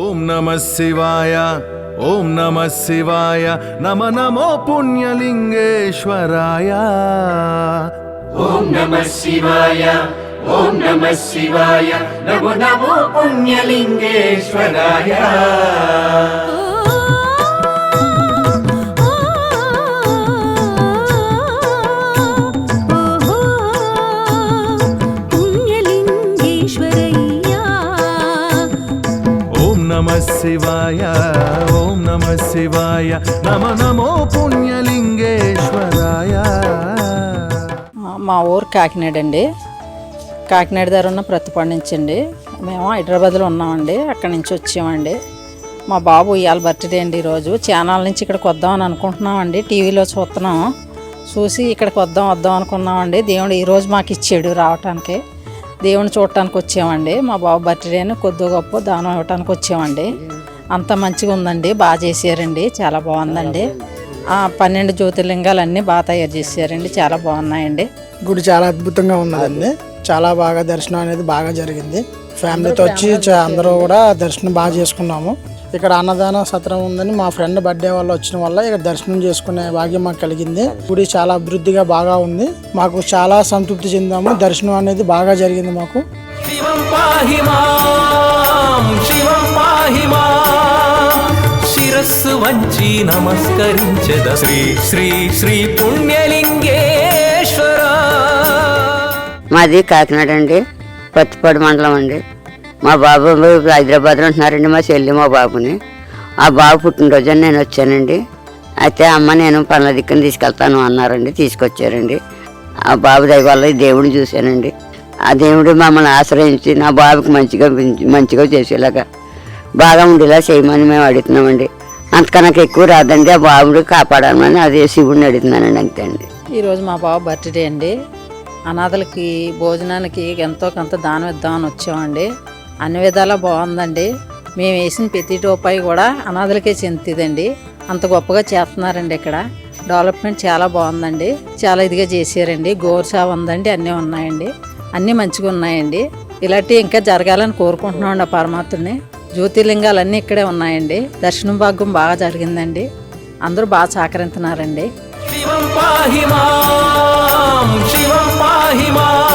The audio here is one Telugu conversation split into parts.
ఓం నమ శివాయ ఓం నమ శివాయ నమ నమో పుణ్యలింగేశ్వరాయ. ఓం నమ శివాయ ఓం నమ శివాయ నమో నమో పుణ్యలింగేశ్వరాయ. శివాయ ఓం నమ శివాయ నమ నమో పుణ్యలింగేశ్వరాయ. మా ఊరు కాకినాడ అండి. కాకినాడ దగ్గర ఉన్న ప్రతిపాడు నుంచి అండి మేము హైదరాబాద్లో ఉన్నామండి. అక్కడి నుంచి వచ్చామండి. మా బాబు ఇవాళ బర్త్డే అండి ఈరోజు. ఛానల్ నుంచి ఇక్కడికి వద్దామని అనుకుంటున్నామండి. టీవీలో చూస్తున్నాము చూసి ఇక్కడికి వద్దాం వద్దాం అనుకున్నామండి. దేవుడు ఈరోజు మాకు ఇచ్చాడు రావటానికి. దేవుని చూడటానికి వచ్చామండి. మా బాబు బర్త్డే అని కొద్ది గొప్ప దానం ఇవ్వటానికి వచ్చామండి. అంత మంచిగా ఉందండి బాగా చేశారండి చాలా బాగుందండి. ఆ, పన్నెండు జ్యోతిర్లింగాలు అన్నీ బాగా తయారు చేశారండి చాలా బాగున్నాయండి. గుడి చాలా అద్భుతంగా ఉన్నదండి. చాలా బాగా దర్శనం అనేది బాగా జరిగింది. ఫ్యామిలీతో వచ్చి చ- అందరూ కూడా దర్శనం బాగా చేసుకున్నాము. ఇక్కడ అన్నదాన సత్రం ఉందని మా ఫ్రెండ్ బర్త్డే వల్ల వచ్చిన వల్ల ఇక్కడ దర్శనం చేసుకునే భాగ్యం మాకు కలిగింది. గుడి చాలా అభివృద్ధిగా బాగా ఉంది. మాకు చాలా సంతృప్తి చెందాము. దర్శనం అనేది బాగా జరిగింది మాకు. శివం పాహి మాం శివం పాహి మాం శిరస్సు వంచి నమస్కరించద. శ్రీ శ్రీ శ్రీ పుణ్యలింగేశ్వర. మాది కాకినాడ అండి. కొత్తపాడు మండలం అండి. మా బాబు హైదరాబాద్లో ఉంటున్నారండి మా చెల్లి మా బాబుని. ఆ బాబు పుట్టినరోజు అని నేను వచ్చానండి. అయితే అమ్మ నేను పనుల దిక్కుని తీసుకెళ్తాను అన్నారండి తీసుకొచ్చారండి. ఆ బాబు దయ వల్ల ఈ దేవుడిని చూశానండి. ఆ దేవుడు మమ్మల్ని ఆశ్రయించి నా బాబుకి మంచిగా మంచిగా చేసేలాగా బాగా ఉండేలా చేయమని మేము అడుగుతున్నామండి. అంతకన్నా నాకు ఎక్కువ రాదండి ఆ బాబుడు కాపాడమని అదే శివుడిని అడుగుతున్నానండి అంతే అండి ఈరోజు మా బాబు బర్త్డే అండి. అనాథలకి భోజనానికి ఎంతో కొంత దానం ఇద్దామని వచ్చామండి. అన్ని విధాలా బాగుందండి. మేము వేసిన ప్రతి రూపాయి కూడా అనాథలకే చెందుతుందండి. అంత గొప్పగా చేస్తున్నారండి ఇక్కడ. డెవలప్మెంట్ చాలా బాగుందండి. చాలా ఇదిగా చేశారండి. గోరుసా ఉందండి అన్నీ ఉన్నాయండి. అన్నీ మంచిగా ఉన్నాయండి. ఇలాంటివి ఇంకా జరగాలని కోరుకుంటున్నామండి ఆ పరమాత్మని. జ్యోతిర్లింగాలు ఇక్కడే ఉన్నాయండి. దర్శనం భాగ్యం బాగా జరిగిందండి. అందరూ బాగా సహకరిస్తున్నారండి. శివం శివం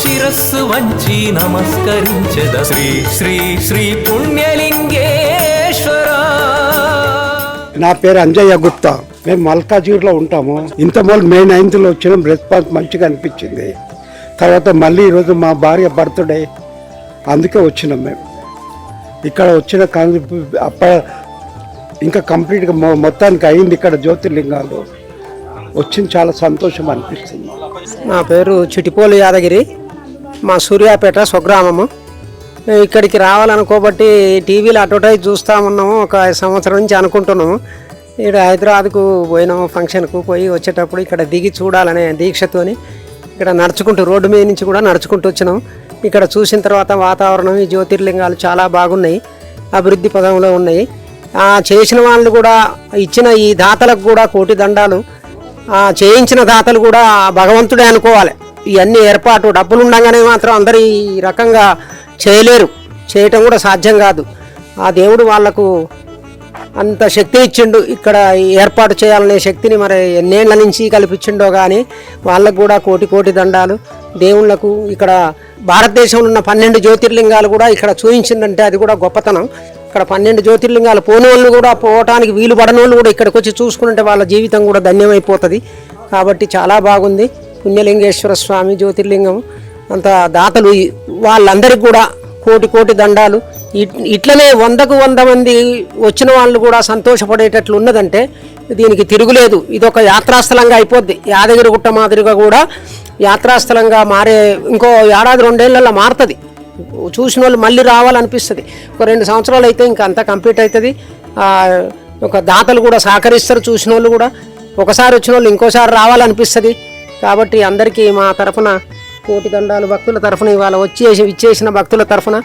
శిరస్సు వంచి నమస్కరించద. శ్రీ శ్రీ శ్రీ పుణ్యలింగేశ్వర. నా పేరు అంజయ్య గుప్తా. మేము మల్కాజీర్లో ఉంటాము. ఇంత మొదలు మే నైన్త్లో వచ్చినాం రెస్పాన్స్ మంచిగా అనిపించింది. తర్వాత మళ్ళీ ఈరోజు మా భార్య బర్త్డే. అందుకే వచ్చినాం మేము. ఇక్కడ వచ్చిన కాంగ్రెస్ అప్ప ఇంకా కంప్లీట్గా మొ- మొత్తానికి అయింది ఇక్కడ జ్యోతిర్లింగాలు. వచ్చింది చాలా సంతోషం అనిపిస్తుంది. నా పేరు చిటిపోలు యాదగిరి. మా సూర్యాపేట స్వగ్రామము. ఇక్కడికి రావాలనుకోబట్టి టీవీలో అడ్వర్టైజ్ చూస్తూ ఉన్నాము ఒక సంవత్సరం నుంచి అనుకుంటున్నాము. ఇక్కడ హైదరాబాద్కు పోయినాము ఫంక్షన్కు పోయి వచ్చేటప్పుడు ఇక్కడ దిగి చూడాలనే దీక్షతోని ఇక్కడ నడుచుకుంటూ రోడ్డు మీద నుంచి కూడా నడుచుకుంటూ వచ్చినాం ఇక్కడ చూసిన తర్వాత వాతావరణం ఈ జ్యోతిర్లింగాలు చాలా బాగున్నాయి అభివృద్ధి పదంలో ఉన్నాయి. చేసిన వాళ్ళు కూడా ఇచ్చిన ఈ దాతలకు కూడా కోటి దండాలు. చేయించిన దాతలు కూడా భగవంతుడే అనుకోవాలి. ఇవన్నీ ఏర్పాటు డబ్బులు ఉండగానే మాత్రం అందరు ఈ రకంగా చేయలేరు. చేయటం కూడా సాధ్యం కాదు. ఆ దేవుడు వాళ్ళకు అంత శక్తి ఇచ్చిండు. ఇక్కడ ఏర్పాటు చేయాలనే శక్తిని మరి ఎన్నేళ్ళ నుంచి కల్పించిండో కానీ వాళ్ళకు కూడా కోటి కోటి దండాలు. దేవుళ్ళకు ఇక్కడ భారతదేశంలో ఉన్న పన్నెండు జ్యోతిర్లింగాలు కూడా ఇక్కడ చూపించిందంటే అది కూడా గొప్పతనం. ఇక్కడ పన్నెండు జ్యోతిర్లింగాలు పోనోళ్ళు కూడా పోవటానికి వీలు పడనోళ్ళు కూడా ఇక్కడికి వచ్చి చూసుకుంటే వాళ్ళ జీవితం కూడా ధన్యమైపోతుంది. కాబట్టి చాలా బాగుంది. పుణ్యలింగేశ్వర స్వామి జ్యోతిర్లింగం. అంత దాతలు వాళ్ళందరికీ కూడా కోటి కోటి దండాలు. ఇట్- ఇట్లనే వందకు వంద మంది వచ్చిన వాళ్ళు కూడా సంతోషపడేటట్లు ఉన్నదంటే దీనికి తిరుగులేదు. ఇది ఒక యాత్రాస్థలంగా అయిపోద్ది. యాదగిరి గుట్ట మాదిరిగా కూడా యాత్రాస్థలంగా మారే ఇంకో ఏడాది రెండేళ్ళలో మారుతుంది. చూసిన వాళ్ళు మళ్ళీ రావాలనిపిస్తుంది. ఒక రెండు సంవత్సరాలు అయితే ఇంకా అంతా కంప్లీట్ అవుతుంది ఒక దాతలు కూడా సహకరిస్తారు చూసిన వాళ్ళు కూడా. ఒకసారి వచ్చిన వాళ్ళు ఇంకోసారి రావాలనిపిస్తుంది. కాబట్టి అందరికీ మా తరఫున కోటి దండాలు భక్తుల తరఫున ఇవాళ వచ్చేసి ఇచ్చేసిన భక్తుల తరఫున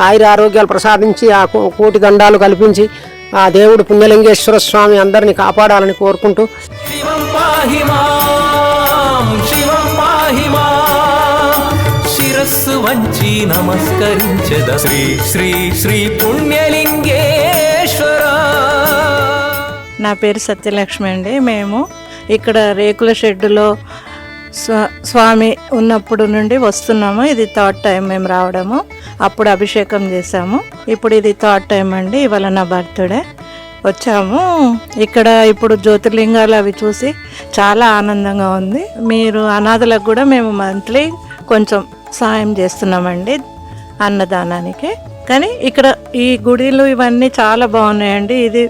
ఆయుర ఆరోగ్యాలు ప్రసాదించి ఆ కో- కోటి దండాలు కల్పించి ఆ దేవుడు పుణ్యలింగేశ్వర స్వామి అందరిని కాపాడాలని కోరుకుంటూ శిరస్సు వంచి నమస్కరించద. శ్రీ శ్రీ శ్రీ పుణ్యలింగేశ్వర. నా పేరు సత్యలక్ష్మి అండి. మేము ఇక్కడ రేకుల షెడ్డులో స్వామి ఉన్నప్పుడు నుండి వస్తున్నాము. ఇది థర్డ్ టైం మేము రావడము. అప్పుడు అభిషేకం చేసాము ఇప్పుడు ఇది థర్డ్ టైం అండి. ఇవాళ నా బర్త్డే వచ్చాము. ఇక్కడ ఇప్పుడు జ్యోతిర్లింగాలు అవి చూసి చాలా ఆనందంగా ఉంది. మీరు అనాథలకు కూడా మేము మంత్లీ కొంచెం సాయం చేస్తున్నామండి అన్నదానానికి. కానీ ఇక్కడ ఈ గుడిలు ఇవన్నీ చాలా బాగున్నాయండి. ఇది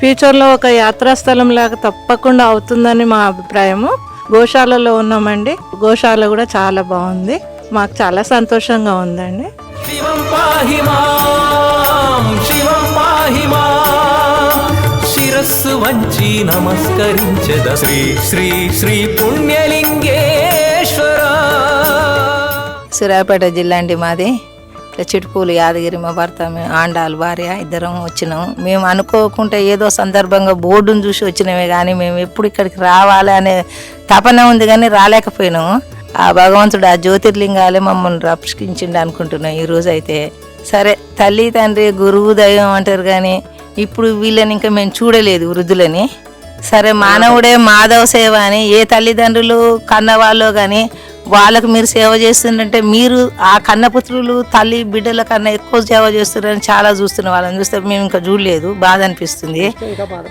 ఫ్యూచర్లో ఒక యాత్రాస్థలం లాగా తప్పకుండా అవుతుందని మా అభిప్రాయము. గోశాలలో ఉన్నామండి. గోశాల కూడా చాలా బాగుంది. మాకు చాలా సంతోషంగా ఉందండి. శివం శివం శిరస్సు వంచి నమస్కరించద. శ్రీ శ్రీ శ్రీ పుణ్యలింగేశ్వర. సూర్యాపేట జిల్లా అండి మాది. చిటిపూలు యాదగిరి మా భర్త ఆండాలు భార్య ఇద్దరం వచ్చినాం. మేము అనుకోకుండా ఏదో సందర్భంగా బోర్డును చూసి వచ్చినమే కానీ మేము ఎప్పుడు ఇక్కడికి రావాలి అనే తపన ఉంది కానీ రాలేకపోయినాము. ఆ భగవంతుడు ఆ జ్యోతిర్లింగాలే మమ్మల్ని రక్షించిండు అనుకుంటున్నాం ఈరోజు అయితే. సరే తల్లి తండ్రి గురువు దైవం అంటారు కానీ ఇప్పుడు వీళ్ళని ఇంకా మేము చూడలేదు వృద్ధులని. సరే మానవుడే మాధవ సేవ అని ఏ తల్లిదండ్రులు కన్నవాళ్ళు కానీ వాళ్ళకు మీరు సేవ చేస్తుందంటే మీరు ఆ కన్నపుత్రులు తల్లి బిడ్డల కన్నా ఎక్కువ సేవ చేస్తున్నారని చాలా చూస్తున్న వాళ్ళని చూస్తే మేము ఇంకా చూడలేదు బాధ అనిపిస్తుంది.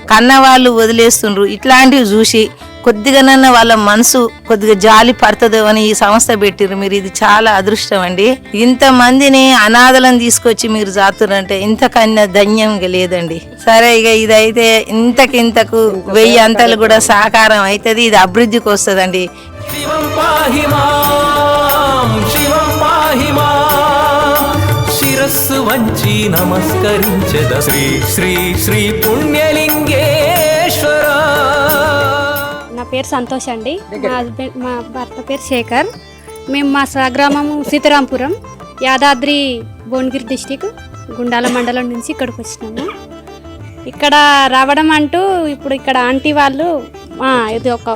కన్న వాళ్ళు వదిలేస్తుండ్రు ఇట్లాంటివి చూసి కొద్దిగానన్నా వాళ్ళ మనసు కొద్దిగా జాలి పడుతుందో అని ఈ సంస్థ పెట్టిర్రు. మీరు ఇది చాలా అదృష్టం అండి. ఇంతమందిని అనాథలను తీసుకొచ్చి మీరు జాతురంటే ఇంతకన్నా ధన్యం లేదండి. సరే ఇక ఇదైతే ఇంతకింతకు వెయ్యి అంతలు కూడా సహకారం అవుతుంది ఇది అభివృద్ధికి వస్తుందండి. శివం శివం శిరస్సు వంచి నమస్కరించద. శ్రీ శ్రీ శ్రీ పుణ్యలింగే పేరు సంతోష్ అండి. మా హస్బెండ్ మా భర్త పేరు శేఖర్. మేము మా స్వగ్రామం సీతారాంపురం యాదాద్రి భువనగిరి డిస్టిక్ గుండాల మండలం నుంచి ఇక్కడికి వచ్చినాము. ఇక్కడ రావడం అంటూ ఇప్పుడు ఇక్కడ ఆంటీ వాళ్ళు ఇది ఒక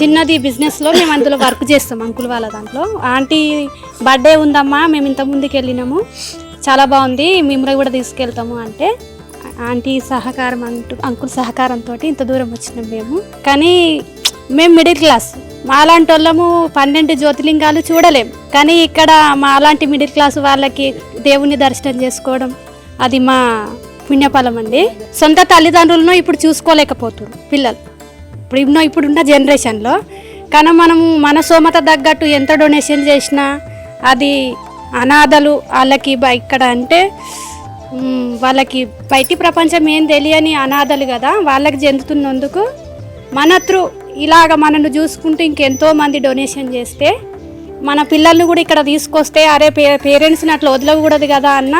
చిన్నది బిజినెస్లో మేము అందులో వర్క్ చేస్తాం అంకుల్ వాళ్ళ దాంట్లో. ఆంటీ బర్త్డే ఉందమ్మా మేము ఇంత ముందుకు వెళ్ళినాము. చాలా బాగుంది మిమ్మల్ని కూడా తీసుకెళ్తాము అంటే ఆంటీ సహకారం అంటూ అంకుల్ సహకారంతో ఇంత దూరం వచ్చినాం మేము. కానీ మేము మిడిల్ క్లాస్ మాలాంటి వాళ్ళము పన్నెండు జ్యోతిలింగాలు చూడలేం. కానీ ఇక్కడ మా అలాంటి మిడిల్ క్లాస్ వాళ్ళకి దేవుని దర్శనం చేసుకోవడం అది మా పుణ్యఫలం అండి. సొంత తల్లిదండ్రులను ఇప్పుడు చూసుకోలేకపోతున్నారు పిల్లలు. ఇప్పుడు ఉన్న ఇప్పుడున్న జనరేషన్లో కానీ మనము మన సోమత తగ్గట్టు ఎంత డొనేషన్ చేసినా అది అనాథలు వాళ్ళకి ఇక్కడ అంటే వాళ్ళకి బయటి ప్రపంచం ఏం తెలియని అనాథలు కదా వాళ్ళకి చెందుతున్నందుకు మన త్రూ ఇలాగ మనను చూసుకుంటూ ఇంకెంతో మంది డొనేషన్ చేస్తే మన పిల్లల్ని కూడా ఇక్కడ తీసుకొస్తే అరే పే పేరెంట్స్ని అట్లా వదలకూడదు కదా అన్న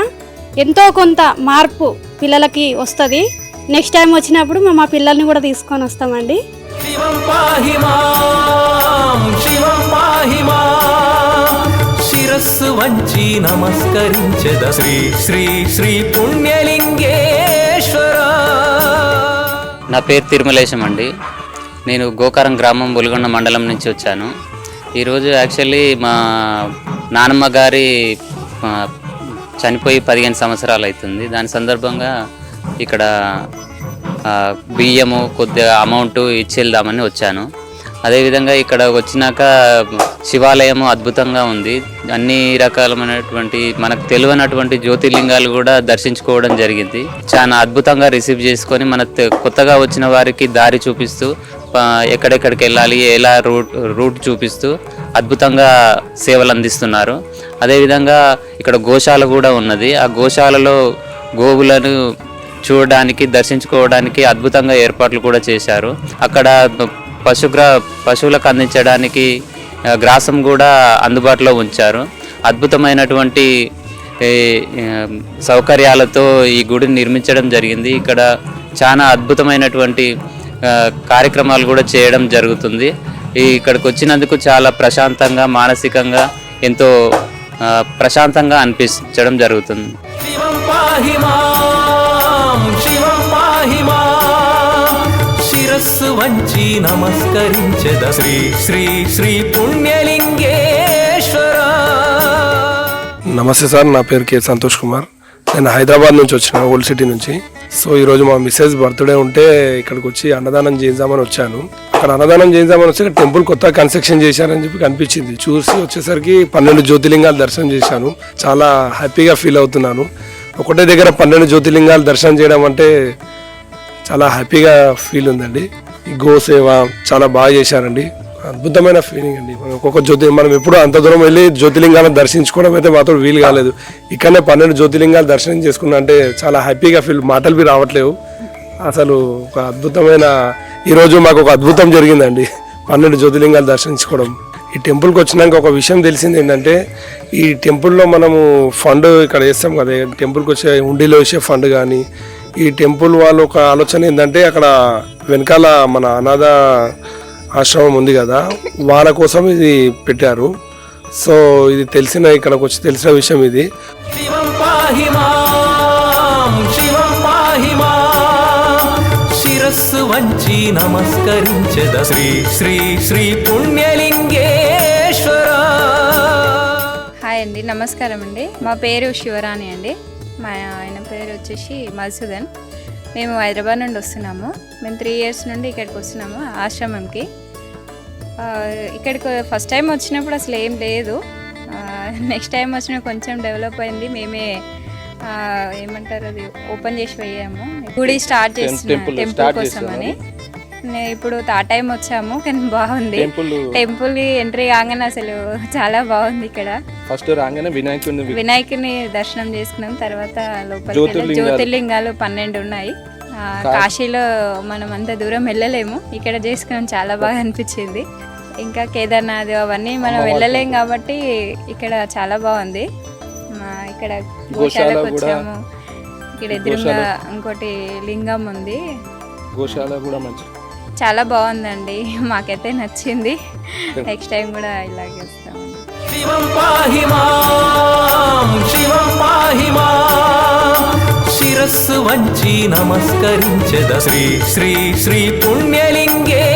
ఎంతో కొంత మార్పు పిల్లలకి వస్తుంది. నెక్స్ట్ టైం వచ్చినప్పుడు మేము మా పిల్లల్ని కూడా తీసుకొని వస్తామండి. శిరస్సు వంచి నమస్కరించద శ్రీ శ్రీ శ్రీ పుణ్యలింగేశ్వర. నా పేరు తిరుమలేశం అండి. నేను గోకారం గ్రామం బుల్గొండ మండలం నుంచి వచ్చాను. ఈరోజు యాక్చువల్లీ మా నానమ్మ గారి చనిపోయి పదిహేను సంవత్సరాలు అవుతుంది. దాని సందర్భంగా ఇక్కడ బియ్యము కొద్దిగా అమౌంట్ ఇచ్చేద్దామని వచ్చాను. అదేవిధంగా ఇక్కడ వచ్చినాక శివాలయము అద్భుతంగా ఉంది. అన్ని రకాలమైనటువంటి మనకు తెలియనటువంటి జ్యోతిర్లింగాలు కూడా దర్శించుకోవడం జరిగింది. చాలా అద్భుతంగా రిసీవ్ చేసుకొని మన కొత్తగా వచ్చిన వారికి దారి చూపిస్తూ ఎక్కడెక్కడికి వెళ్ళాలి ఎలా రూట్ రూట్ చూపిస్తూ అద్భుతంగా సేవలు అందిస్తున్నారు. అదేవిధంగా ఇక్కడ గోశాల కూడా ఉన్నది. ఆ గోశాలలో గోవులను చూడడానికి దర్శించుకోవడానికి అద్భుతంగా ఏర్పాట్లు కూడా చేశారు. అక్కడ పశుగ్రా పశువులకు అందించడానికి గ్రాసం కూడా అందుబాటులో ఉంచారు. అద్భుతమైనటువంటి సౌకర్యాలతో ఈ గుడిని నిర్మించడం జరిగింది. ఇక్కడ చాలా అద్భుతమైనటువంటి కార్యక్రమాలు కూడా చేయడం జరుగుతుంది. ఈ ఇక్కడికి వచ్చినందుకు చాలా ప్రశాంతంగా మానసికంగా ఎంతో ప్రశాంతంగా అనిపించడం జరుగుతుంది. శిరస్సు వంచి నమస్కరించద శ్రీ శ్రీ శ్రీ పుణ్యలింగేశ్వర. నమస్తే సార్ నా పేరు కే సంతోష్ కుమార్. నేను హైదరాబాద్ నుంచి వచ్చిన ఓల్డ్ సిటీ నుంచి. సో ఈరోజు మా మిస్సెస్ బర్త్డే ఉంటే ఇక్కడికి వచ్చి అన్నదానం చేద్దామని వచ్చాను. అక్కడ అన్నదానం చేద్దామని వచ్చి ఇక్కడ టెంపుల్ కొత్త కన్స్ట్రక్షన్ చేశారని చెప్పి కనిపించింది. చూసి వచ్చేసరికి పన్నెండు జ్యోతిలింగాలు దర్శనం చేశాను. చాలా హ్యాపీగా ఫీల్ అవుతున్నాను. ఒకటే దగ్గర పన్నెండు జ్యోతిలింగాలు దర్శనం చేయడం అంటే చాలా హ్యాపీగా ఫీల్ ఉందండి. ఈ గోసేవ చాలా బాగా చేశారండి. అద్భుతమైన ఫీలింగ్ అండి. మనం ఒక్కొక్క జ్యోతి మనం ఎప్పుడు అంత దూరం వెళ్ళి జ్యోతిలింగాలను దర్శించుకోవడం అయితే మాత్రం వీలు కాలేదు. ఇక్కడనే పన్నెండు జ్యోతిలింగాలు దర్శనం చేసుకున్నా అంటే చాలా హ్యాపీగా ఫీల్ మాటలు బి రావట్లేవు. అసలు ఒక అద్భుతమైన ఈరోజు మాకు ఒక అద్భుతం జరిగిందండి. పన్నెండు జ్యోతిలింగాలు దర్శించుకోవడం. ఈ టెంపుల్కి వచ్చినాక ఒక విషయం తెలిసింది ఏంటంటే ఈ టెంపుల్లో మనము ఫండ్ ఇక్కడ వేస్తాం కదా టెంపుల్కి వచ్చే ఉండిలో వేసే ఫండ్ కానీ ఈ టెంపుల్ వాళ్ళు ఒక ఆలోచన ఏంటంటే అక్కడ వెనకాల మన అనాథ ఆశ్రమం ఉంది కదా వాళ్ళ కోసం ఇది పెట్టారు. సో ఇది తెలిసిన ఇక్కడికి వచ్చి తెలిసిన విషయం ఇది. శిరస్సు వంచి నమస్కరించద శ్రీ శ్రీ శ్రీ పుణ్యలింగేశ్వర. హాయ్ అండి నమస్కారం అండి. మా పేరు శివరాణి అండి. మా ఆయన పేరు వచ్చేసి మధుసూదన్. మేము హైదరాబాద్ నుండి వస్తున్నాము. మేము త్రీ ఇయర్స్ నుండి ఇక్కడికి వస్తున్నాము ఆశ్రమంకి. ఇక్కడికి ఫస్ట్ టైం వచ్చినప్పుడు అసలు ఏం లేదు. నెక్స్ట్ టైం వచ్చిన కొంచెం డెవలప్ అయింది. మేమే ఏమంటారు అది ఓపెన్ చేసి పోయాము గుడి స్టార్ట్ చేస్తున్నాం టెంపుల్ కోసం అని ఇప్పుడు ఆ టైం వచ్చాము కానీ బాగుంది. టెంపుల్ ఎంట్రీ కాగానే అసలు చాలా బాగుంది ఇక్కడ. ఫస్ట్ రాగానే వినాయకుడిని వినాయకుని దర్శనం చేసుకున్నాం తర్వాత వెళ్ళి. జ్యోతిర్లింగాలు. పన్నెండు ఉన్నాయి. కాశీలో మనం అంత దూరం వెళ్ళలేము. ఇక్కడ చేసుకున్నాం చాలా బాగా అనిపించింది. ఇంకా కేదార్నాథ్ అవన్నీ మనం వెళ్ళలేం కాబట్టి ఇక్కడ చాలా బాగుంది. మా ఇక్కడ గోశాలకు వచ్చాము. ఇక్కడ ఎదురుగా ఇంకోటి లింగం ఉంది. గోశాల కూడా మంచి చాలా బాగుందండి. మాకైతే నచ్చింది. నెక్స్ట్ టైం కూడా ఇలాగే శివం పాహి శివం పాహి శిరస్సు వంచి నమస్కరించద. శ్రీ శ్రీ శ్రీ పుణ్యలింగే